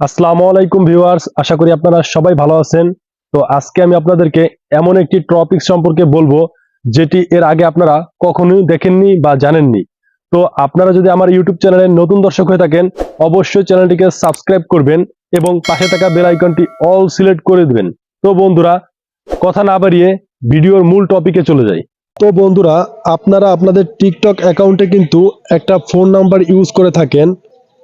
আসসালামু আলাইকুম ভিউয়ার্স, আশা করি আপনারা সবাই ভালো আছেন। তো আজকে আমি আপনাদেরকে এমন একটি টপিক সম্পর্কে বলব, যেটি এর আগে আপনারা কখনোই দেখেননি বা জানেননি। তো আপনারা যদি আমার ইউটিউব চ্যানেলে নতুন দর্শক হয়ে থাকেন, অবশ্যই চ্যানেলটিকে সাবস্ক্রাইব করবেন এবং পাশে থাকা বেল আইকনটি অল সিলেক্ট করে দিবেন। তো বন্ধুরা, কথা না বাড়িয়ে ভিডিওর মূল টপিকে চলে যাই। তো বন্ধুরা, আপনারা আপনাদের টিকটক অ্যাকাউন্টে কিন্তু একটা ফোন নাম্বার ইউজ করে থাকেন।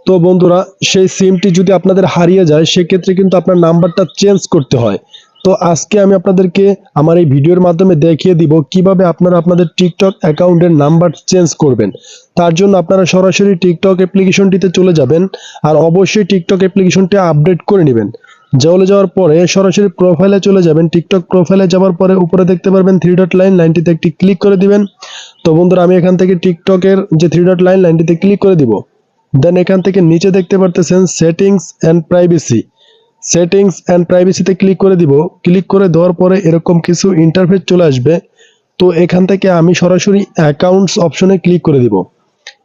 তো বন্ধুরা, সেই সিমটি যদি আপনাদের হারিয়ে যায়, সেক্ষেত্রে কিন্তু আপনার নাম্বারটা চেঞ্জ করতে হয়। তো আজকে আমি আপনাদেরকে আমার এই ভিডিওর মাধ্যমে দেখিয়ে দিব কীভাবে আপনারা আপনাদের টিকটক অ্যাকাউন্টের নাম্বার চেঞ্জ করবেন। তার জন্য আপনারা সরাসরি টিকটক অ্যাপ্লিকেশনটিতে চলে যাবেন আর অবশ্যই টিকটক অ্যাপ্লিকেশনটি আপডেট করে নেবেন। চলে যাওয়ার পরে সরাসরি প্রোফাইলে চলে যাবেন। টিকটক প্রোফাইলে যাওয়ার পরে উপরে দেখতে পারবেন থ্রি ডট লাইন লাইনটিতে একটি ক্লিক করে দিবেন। তো বন্ধুরা, আমি এখান থেকে টিকটকের যে থ্রি ডট লাইন লাইনটিতে ক্লিক করে দিব। দেন এখান থেকে নিচে দেখতে পারতেছেন settings and privacy settings and প্রাইভেসিতে click করে দিব। ক্লিক করে দেওয়ার পরে এরকম কিছু ইন্টারফেস চলে আসবে। তো এখান থেকে আমি সরাসরি অ্যাকাউন্টস অপশনে ক্লিক করে দিব।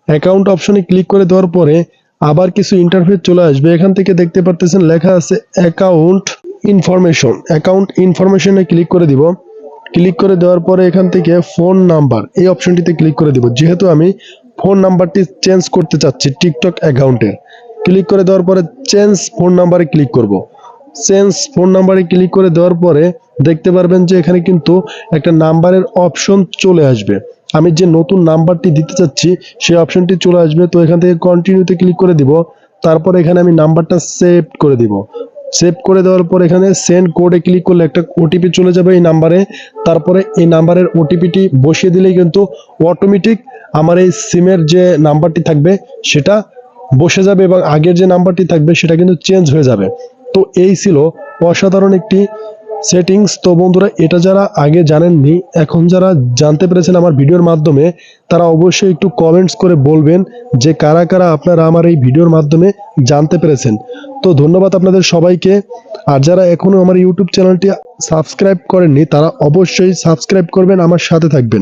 অ্যাকাউন্ট অপশনে ক্লিক করে দেওয়ার পরে আবার কিছু ইন্টারফেস চলে আসবে। এখান থেকে দেখতে পারতেছেন লেখা আছে অ্যাকাউন্ট ইনফরমেশন অ্যাকাউন্ট ইনফরমেশনে ক্লিক করে দিব। ক্লিক করে দেওয়ার পরে এখান থেকে ফোন নাম্বার এই অপশনটিতে ক্লিক করে দিব। যেহেতু আমি ফোন নাম্বারটি চেঞ্জ করতে চাচ্ছি টিকটক অ্যাকাউন্টের ক্লিক করে দেওয়ার পরে চেঞ্জ ফোন নাম্বারে ক্লিক করব। চেঞ্জ ফোন নাম্বারে ক্লিক করে দেওয়ার পরে দেখতে পারবেন যে এখানে কিন্তু একটা নাম্বারের অপশন চলে আসবে। আমি যে নতুন নাম্বারটি দিতে চাচ্ছি, সেই অপশনটি চলে আসবে। তো এখান থেকে কন্টিনিউতে ক্লিক করে দিব। তারপর এখানে আমি নাম্বারটা সেভ করে দিব। সেভ করে দেওয়ার পর এখানে সেন্ড কোডে ক্লিক করলে একটা ওটিপি চলে যাবে এই নাম্বারে তারপরে এই নাম্বারের ওটিপিটি বসিয়ে দিলেই কিন্তু অটোমেটিক আমার এই সিমের যে নাম্বারটি থাকবে, সেটা বসে যাবে এবং আগের যে নাম্বারটি থাকবে, সেটা কিন্তু চেঞ্জ হয়ে যাবে। তো এই ছিল অসাধারণ একটি সেটিংস। তো বন্ধুরা, এটা যারা আগে জানেননি, এখন যারা জানতে পেরেছেন আমার ভিডিওর মাধ্যমে, তারা অবশ্যই একটু কমেন্টস করে বলবেন যে কারা কারা আপনারা আমার এই ভিডিওর মাধ্যমে জানতে পেরেছেন। তো ধন্যবাদ আপনাদের সবাইকে। আর যারা এখনও আমার ইউটিউব চ্যানেলটি সাবস্ক্রাইব করেননি, তারা অবশ্যই সাবস্ক্রাইব করবেন, আমার সাথে থাকবেন।